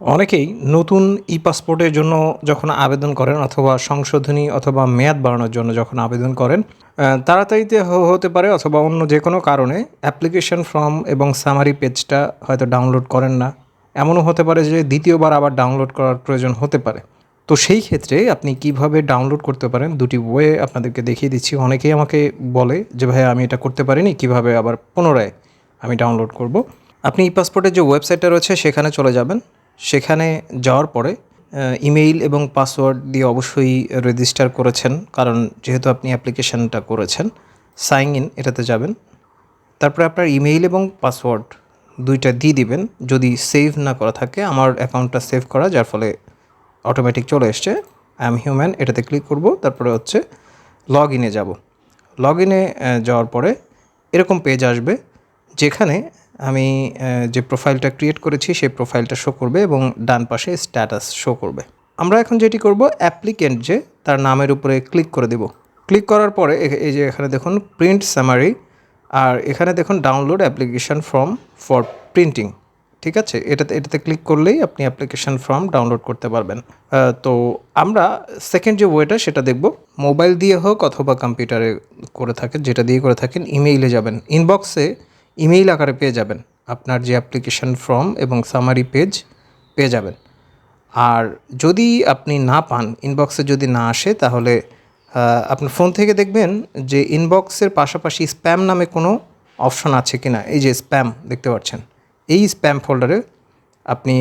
অনেকেই নতুন ই পাসপোর্টের জন্য যখন আবেদন করেন অথবা সংশোধনী অথবা মেয়াদ বাড়ানোর জন্য যখন আবেদন করেন তাড়াতাড়িতে হতে পারে অথবা অন্য যে কোনো কারণে অ্যাপ্লিকেশন ফর্ম এবং সামারি পেজটা হয়তো ডাউনলোড করেন না। এমনও হতে পারে যে দ্বিতীয়বার আবার ডাউনলোড করার প্রয়োজন হতে পারে। তো সেই ক্ষেত্রে আপনি কীভাবে ডাউনলোড করতে পারেন দুটি ওয়ে আপনাদেরকে দেখিয়ে দিচ্ছি। অনেকেই আমাকে বলে যে ভাই আমি এটা করতে পারিনি, কীভাবে আবার পুনরায় আমি ডাউনলোড করব? আপনি ই পাসপোর্টের যে ওয়েবসাইটটা রয়েছে সেখানে চলে যাবেন। সেখানে যাওয়ার পরে ইমেইল এবং পাসওয়ার্ড দিয়ে অবশ্যই রেজিস্টার করেছেন, কারণ যেহেতু আপনি অ্যাপ্লিকেশনটা করেছেন, সাইন ইন এটাতে যাবেন। তারপরে আপনার ইমেইল এবং পাসওয়ার্ড দুইটা দিয়ে দিবেন, যদি সেভ না করা থাকে, আমার অ্যাকাউন্টটা সেভ করা, যার ফলে অটোমেটিক চলে এসছে, আই এম হিউম্যান, এটাতে ক্লিক করব, তারপরে হচ্ছে লগ ইনে যাব। লগ ইনে যাওয়ার পরে এরকম পেজ আসবে, যেখানে আমি যে প্রোফাইলটা ক্রিয়েট করেছি, সেই প্রোফাইলটা শো করবে এবং ডান পাশে স্ট্যাটাস শো করবে। আমরা এখন যেটি করব অ্যাপ্লিকেন্ট যে, তার নামের উপরে ক্লিক করে দেব। ক্লিক করার পরে এই যে এখানে দেখুন প্রিন্ট সামারি আর এখানে দেখুন download application form for printing ঠিক আছে? এটাতে এটাতে ক্লিক করলেই আপনি অ্যাপ্লিকেশন ফর্ম ডাউনলোড করতে পারবেন। তো আমরা সেকেন্ড যে ওয়েটা সেটা দেখব। মোবাইল দিয়ে হোক অথবা কম্পিউটারে করে থাকেন, যেটা দিয়ে করে থাকেন ইমেইলে যাবেন। ইনবক্সে ইমেইল আকারে পেয়ে যাবেন। আপনার যে অ্যাপ্লিকেশন ফর্ম এবং সামারি পেজ পেয়ে যাবেন। আর যদি আপনি না পান ইনবক্সে যদি না আসে, তাহলে আপনার ফোন থেকে দেখবেন যে ইনবক্সের পাশাপাশি স্প্যাম নামে কোনো অপশন আছে কি না এই যে স্প্যাম দেখতে পাচ্ছেন। এই স্প্যাম ফোল্ডারে আপনি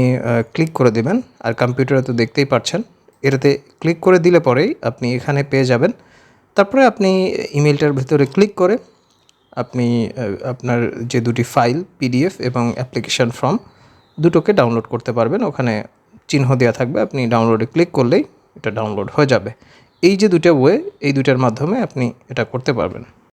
ক্লিক করে দেবেন। আর কম্পিউটারে তো দেখতেই পাচ্ছেন। এটাতে ক্লিক করে দিলে পরেই আপনি এখানে পেয়ে যাবেন। তারপরে আপনি ইমেলটার ভিতরে ক্লিক করে আপনি আপনার যে দুটি ফাইল, পিডিএফ এবং অ্যাপ্লিকেশান ফর্ম, দুটোকে ডাউনলোড করতে পারবেন। ওখানে চিহ্ন দেওয়া থাকবে, আপনি ডাউনলোডে ক্লিক করলেই এটা ডাউনলোড হয়ে যাবে। এই যে দুটো ওয়ে, এই দুটার মাধ্যমে আপনি এটা করতে পারবেন।